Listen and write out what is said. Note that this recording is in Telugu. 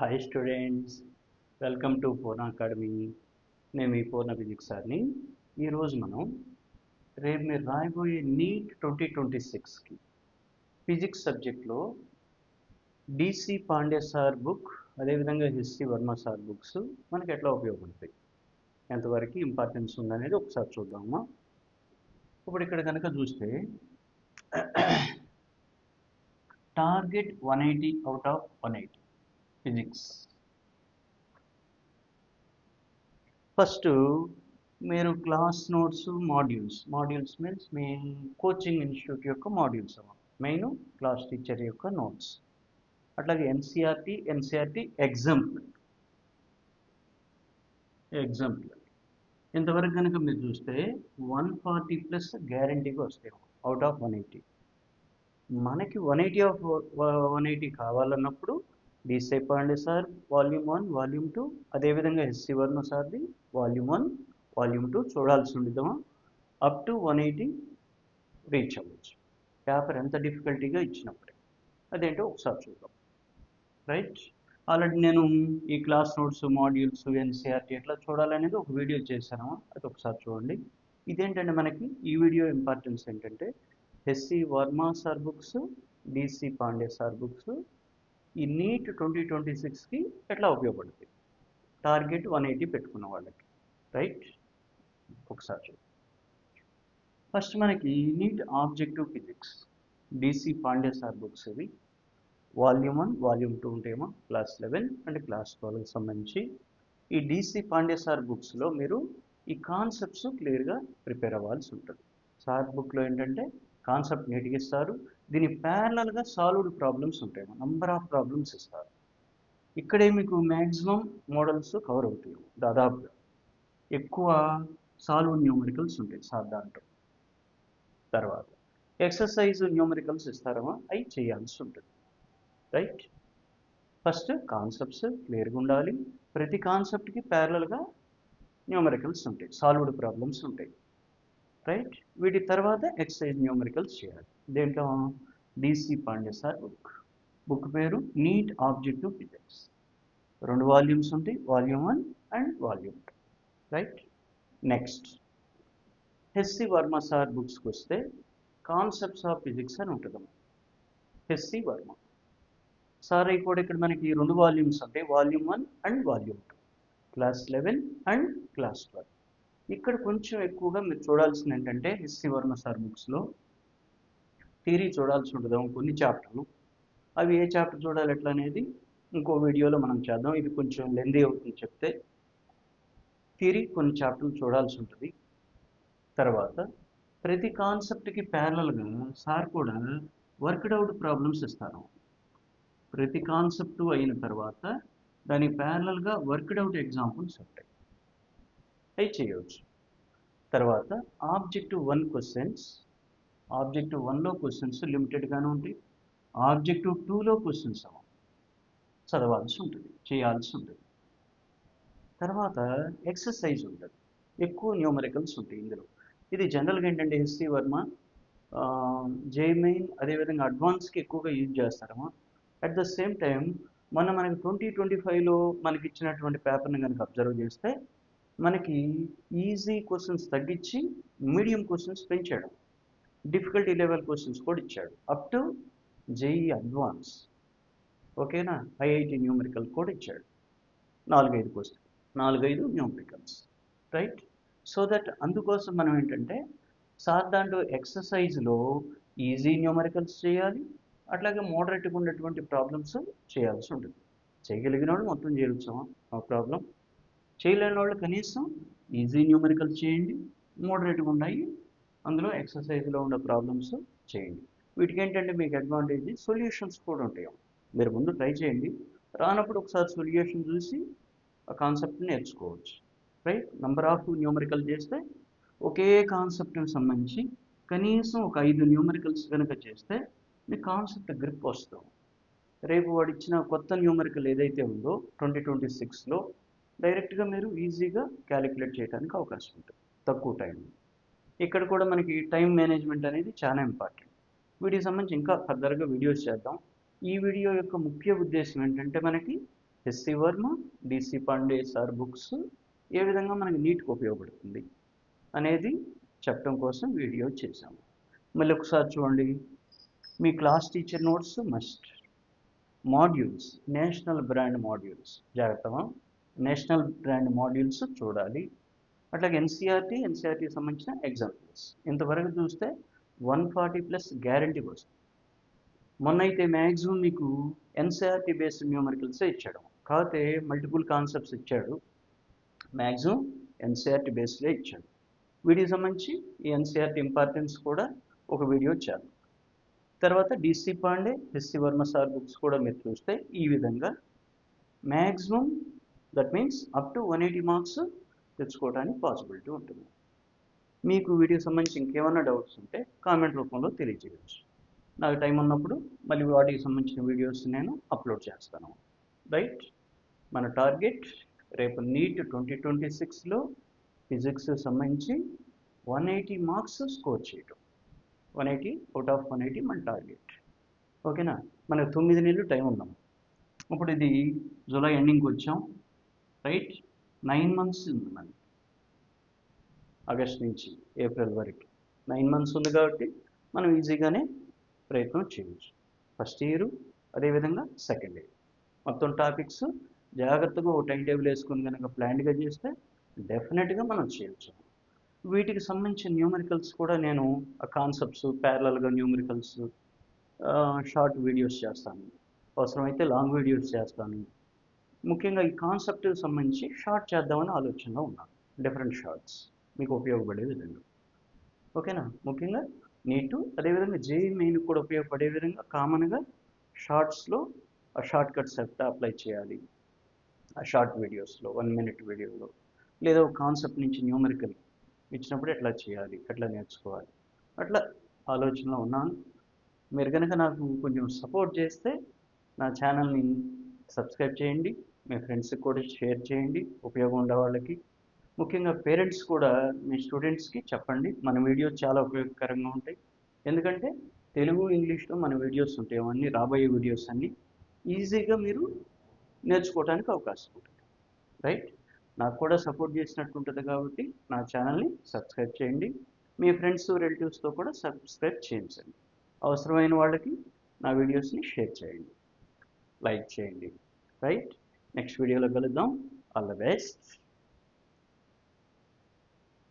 Hi students welcome to Purna academy నేను మీ పూర్ణ ఫిజిక్స్ సార్ని. ఈరోజు మనం రేపు మీరు రాయబోయే నీట్ ట్వంటీ ట్వంటీ సిక్స్కి ఫిజిక్స్ సబ్జెక్ట్లో డిసి పాండే సార్ బుక్ అదేవిధంగా హిస్టరీ వర్మ సార్ బుక్స్ మనకి ఎట్లా ఉపయోగపడతాయి? ఎంతవరకు ఇంపార్టెన్స్ ఉందనేది ఒకసారి చూద్దామా? ఇప్పుడు ఇక్కడ కనుక చూస్తే target one eighty out of one eighty physics first మీరు class notes modules modules means మీ కోచింగ్ ఇన్స్టిట్యూట్ యొక్క మాడ్యూల్స్ అమ్మ. మెయిన్ క్లాస్ టీచర్ యొక్క నోట్స్ అట్లాగే ఎన్సీఆర్టీ ఎన్సీఆర్టీ ఎగ్జాంపుల్ ఎగ్జాంపుల్ ఇంతవరకు కనుక మీరు చూస్తే వన్ ఫార్టీ ప్లస్ గ్యారంటీగా వస్తాయి అవుట్ ఆఫ్ వన్ ఎయిటీ మనకి one eighty of one eighty కావాలన్నప్పుడు DC Pandey sir. Volume one volume two అదేవిధంగా ఎస్సీ వర్మ సార్ది. వాల్యూమ్ వన్ వాల్యూమ్ టూ చూడాల్సి ఉండేదమా up to one eighty reach అవ్వచ్చు. పేపర్ ఎంత డిఫికల్టీగా ఇచ్చినప్పుడే. అదేంటో ఒకసారి చూద్దాం. రైట్ ఆల్రెడీ నేను ఈ క్లాస్ నోట్స్ మాడ్యూల్స్ ఎన్సీఆర్టీ ఎట్లా చూడాలనేది ఒక వీడియో చేశాను. అది ఒకసారి చూడండి. ఇదేంటంటే మనకి ఈ వీడియో ఇంపార్టెన్స్ ఏంటంటే HC Verma sir books DC Pandey sir books ఈ నీట్ ట్వంటీ ట్వంటీ సిక్స్కి ఎట్లా ఉపయోగపడుతుంది టార్గెట్ వన్ ఎయిటీ పెట్టుకున్న వాళ్ళకి. రైట్? ఒకసారి ఫస్ట్ మనకి NEET objective physics. DC Pandey sir books ఇవి. వాల్యూమ్ వన్ వాల్యూమ్ టూ ఉంటేమో క్లాస్ లెవెన్ అండ్ క్లాస్ ట్వెల్వ్కి సంబంధించి. ఈ డిసి పాండే సార్ బుక్స్లో మీరు ఈ కాన్సెప్ట్స్ క్లియర్గా ప్రిపేర్ అవ్వాల్సి ఉంటుంది. సార్ బుక్లో ఏంటంటే కాన్సెప్ట్ నీట్గా ఇస్తారు. దీని ప్యారలల్గా సాల్వ్డ్ ప్రాబ్లమ్స్ ఉంటాయి. నంబర్ ఆఫ్ ప్రాబ్లమ్స్ ఇస్తారు. ఇక్కడే మీకు మ్యాక్సిమం మోడల్స్ కవర్ అవుతాయి. దాదాపుగా ఎక్కువ సాల్వ్డ్ న్యూమరికల్స్ ఉంటాయి. సార్ దాంట్లో. తర్వాత ఎక్సర్సైజ్ న్యూమరికల్స్ ఇస్తారమా? అవి చేయాల్సి ఉంటుంది. రైట్ ఫస్ట్ కాన్సెప్ట్స్ క్లియర్గా ఉండాలి. ప్రతి కాన్సెప్ట్కి ప్యారలల్గా న్యూమరికల్స్ ఉంటాయి. సాల్వ్డ్ ప్రాబ్లమ్స్ ఉంటాయి. రైట్ వీటి తర్వాత ఎక్సర్సైజ్ న్యూమరికల్స్ చేయాలి. దేంట్లో? DC Pandey sir book. Book పేరు నీట్ ఆబ్జెక్టివ్ ఫిజిక్స్ రెండు వాల్యూమ్స్ ఉంటాయి volume one and volume two. Right next HC Verma sir బుక్స్కి వస్తే కాన్సెప్ట్స్ ఆఫ్ ఫిజిక్స్ అని ఉంటుంది హెస్సి వర్మ సార్ అవి కూడా ఇక్కడ మనకి రెండు వాల్యూమ్స్ ఉంటాయి volume one and volume two. Class eleven and class twelve ఇక్కడ కొంచెం ఎక్కువగా మీరు చూడాల్సింది ఏంటంటే హెస్సి వర్మ సార్ బుక్స్లో థియరీ చూడాల్సి ఉంటుంది. కొన్ని చాప్టర్లు అవి ఏ చాప్టర్ చూడాలి ఎట్లా అనేది ఇంకో వీడియోలో మనం చేద్దాం. ఇది కొంచెం లెందీ అవుతుంది చెప్తే. థియరీ కొన్ని చాప్టర్లు చూడాల్సి ఉంటుంది. తర్వాత ప్రతి కాన్సెప్ట్కి ప్యారలల్గా సార్ కూడా వర్క్డౌట్ ప్రాబ్లమ్స్ ఇస్తారు. ప్రతి కాన్సెప్ట్ అయిన తర్వాత దానికి ప్యారలల్గా వర్క్డౌట్ ఎగ్జాంపుల్స్ ఉంటాయి. అవి చేయవచ్చు తర్వాత ఆబ్జెక్టివ్ వన్ క్వశ్చన్స్ ఆబ్జెక్టివ్ వన్లో క్వశ్చన్స్ లిమిటెడ్గానే ఉంటాయి. ఆబ్జెక్టివ్ టూలో క్వశ్చన్స్ చదవాల్సి ఉంటుంది చేయాల్సి ఉంటుంది. తర్వాత ఎక్సర్సైజ్ ఉంటుంది ఎక్కువ న్యూమరికల్స్ ఉంటాయి ఇందులో. ఇది జనరల్గా ఏంటంటే హిస్టరీ వర్మ జేమెయిన్ అదేవిధంగా అడ్వాన్స్కి ఎక్కువగా యూజ్ చేస్తారమ్మా. అట్ ద సేమ్ టైం మొన్న మనకి ట్వంటీ ట్వంటీ ఫైవ్లో మనకి ఇచ్చినటువంటి పేపర్ని కనుక అబ్జర్వ్ చేస్తే మనకి ఈజీ క్వశ్చన్స్ తగ్గించి మీడియం క్వశ్చన్స్ పెంచాడు. డిఫికల్టీ లెవెల్ క్వశ్చన్స్ కూడా ఇచ్చాడు. అప్ టు జేఈ అడ్వాన్స్ ఓకేనా? ఐఐటి న్యూమరికల్ కూడా ఇచ్చాడు. నాలుగైదు క్వశ్చన్ నాలుగైదు న్యూమరికల్స్ రైట్ సో దట్ అందుకోసం మనం ఏంటంటే సార్ దాంట్లో ఎక్సర్సైజ్లో ఈజీ న్యూమరికల్స్ చేయాలి అట్లాగే మోడరేట్గా ఉన్నటువంటి ప్రాబ్లమ్స్ చేయాల్సి ఉంటుంది. చేయగలిగిన వాళ్ళు మొత్తం చేయవచ్చు నో ప్రాబ్లం చేయలేని వాళ్ళు కనీసం ఈజీ న్యూమరికల్స్ చేయండి మోడరేట్గా ఉన్నాయి అందులో ఎక్సర్సైజ్లో ఉన్న ప్రాబ్లమ్స్ చేయండి. వీటికి ఏంటంటే మీకు అడ్వాంటేజ్ సొల్యూషన్స్ కూడా ఉంటాయి. మీరు ముందు ట్రై చేయండి. రానప్పుడు ఒకసారి సొల్యూషన్ చూసి ఆ కాన్సెప్ట్ని నేర్చుకోవచ్చు. రైట్ నెంబర్ ఆఫ్ న్యూమరికల్ చేస్తే ఒకే కాన్సెప్ట్కి సంబంధించి కనీసం ఒక ఐదు న్యూమరికల్స్ కనుక చేస్తే మీ కాన్సెప్ట్ గ్రిప్ వస్తాం రేపు వాడు ఇచ్చిన కొత్త న్యూమరికల్ ఏదైతే ఉందో ట్వంటీ ట్వంటీ సిక్స్లో డైరెక్ట్గా మీరు ఈజీగా క్యాలిక్యులేట్ చేయడానికి అవకాశం ఉంటుంది. తక్కువ టైంలో ఇక్కడ కూడా మనకి టైం మేనేజ్మెంట్ అనేది చాలా ఇంపార్టెంట్ వీటికి సంబంధించి ఇంకా ఫర్దర్గా వీడియోస్ చేద్దాం. ఈ వీడియో యొక్క ముఖ్య ఉద్దేశం ఏంటంటే మనకి HC Verma DC Pandey sir books ఏ విధంగా మనకి నీట్కి ఉపయోగపడుతుంది అనేది చెప్పడం కోసం వీడియో చేశాము. మళ్ళీ ఒకసారి చూడండి. మీ class teacher notes must modules national brand modules జాగ్రత్తగా నేషనల్ బ్రాండ్ మాడ్యూల్స్ చూడాలి. అట్లాగే ఎన్సీఆర్టీ ఎన్సీఆర్టీకి సంబంధించిన ఎగ్జాంపుల్స్ ఇంతవరకు చూస్తే వన్ ఫార్టీ ప్లస్ గ్యారంటీ వస్తుంది. మొన్న అయితే మ్యాక్సిమం మీకు ఎన్సీఆర్టీ బేస్డ్ న్యూమరికల్సే ఇచ్చాడు. కాకపోతే మల్టిపుల్ కాన్సెప్ట్స్ ఇచ్చాడు. మ్యాక్సిమం ఎన్సీఆర్టీ బేస్డ్లే ఇచ్చాడు. వీటికి సంబంధించి ఈ ఎన్సీఆర్టీ ఇంపార్టెన్స్ కూడా ఒక వీడియో చేయాలి తర్వాత DC Pandey HC Verma sir books కూడా మీరు చూస్తే ఈ విధంగా maximum that means up to one eighty marks తెచ్చుకోవడానికి పాసిబిలిటీ ఉంటుంది. మీకు వీటికి సంబంధించి ఇంకేమైనా డౌట్స్ ఉంటే కామెంట్ రూపంలో తెలియజేయచ్చు. నాకు టైం ఉన్నప్పుడు మళ్ళీ వాటికి సంబంధించిన వీడియోస్ నేను అప్లోడ్ చేస్తాను. రైట్ మన టార్గెట్ రేపు నీట్ ట్వంటీ ట్వంటీ సిక్స్లో ఫిజిక్స్ సంబంధించి వన్ ఎయిటీ మార్క్స్ స్కోర్ చేయటం. One eighty out of one eighty మన టార్గెట్ ఓకేనా మనకు తొమ్మిది నెలలు టైం ఉన్నాం. ఇప్పుడు ఇది జూలై ఎండింగ్కి వచ్చాం. రైట్ నైన్ మంత్స్ ఉంది మనకి ఆగస్ట్ నుంచి ఏప్రిల్ వరకు. నైన్ మంత్స్ ఉంది కాబట్టి మనం ఈజీగానే ప్రయత్నం చేయవచ్చు ఫస్ట్ ఇయర్ అదేవిధంగా సెకండ్ ఇయర్. మొత్తం టాపిక్స్ జాగ్రత్తగా ఒక టైం టేబుల్ వేసుకుని కనుక ప్లాన్డ్గా చేస్తే డెఫినెట్గా మనం చేయొచ్చు. వీటికి సంబంధించిన న్యూమరికల్స్ కూడా నేను ఆ కాన్సెప్ట్స్ ప్యారలల్గా న్యూమరికల్స్ షార్ట్ వీడియోస్ చేస్తాను. అవసరమైతే లాంగ్ వీడియోస్ చేస్తాను. ముఖ్యంగా ఈ కాన్సెప్ట్కి సంబంధించి షార్ట్ చేద్దామని ఆలోచనలో ఉన్నాను. డిఫరెంట్ షార్ట్స్ మీకు ఉపయోగపడే విధంగా. ఓకేనా ముఖ్యంగా నీటు అదేవిధంగా జేఈ మెయిన్ కూడా ఉపయోగపడే విధంగా కామన్గా షార్ట్స్లో ఆ షార్ట్ కట్స్ ఎట్లా అప్లై చేయాలి. ఆ షార్ట్ వీడియోస్లో వన్ మినిట్ వీడియోలో లేదా ఒక కాన్సెప్ట్ నుంచి న్యూమరికల్ ఇచ్చినప్పుడు ఎట్లా చేయాలి ఎట్లా నేర్చుకోవాలి అట్లా ఆలోచనలో ఉన్నాను. మీరు కనుక నాకు కొంచెం సపోర్ట్ చేస్తే నా ఛానల్ని సబ్స్క్రైబ్ చేయండి. మీ ఫ్రెండ్స్కి కూడా షేర్ చేయండి. ఉపయోగం ఉండే వాళ్ళకి. ముఖ్యంగా పేరెంట్స్ కూడా మీ స్టూడెంట్స్కి చెప్పండి. మన వీడియోస్ చాలా ఉపయోగకరంగా ఉంటాయి. ఎందుకంటే తెలుగు ఇంగ్లీష్లో మన వీడియోస్ ఉంటాయి. అవన్నీ రాబోయే వీడియోస్ అన్నీ. ఈజీగా మీరు నేర్చుకోవడానికి అవకాశం ఉంటుంది. రైట్ నాకు కూడా సపోర్ట్ చేసినట్టు ఉంటుంది కాబట్టి నా ఛానల్ని సబ్స్క్రైబ్ చేయండి. మీ ఫ్రెండ్స్ రిలేటివ్స్తో కూడా సబ్స్క్రైబ్ చేయించండి అవసరమైన వాళ్ళకి నా వీడియోస్ని షేర్ చేయండి. లైక్ చేయండి. రైట్ నెక్స్ట్ వీడియోలో కలుద్దాం. All the best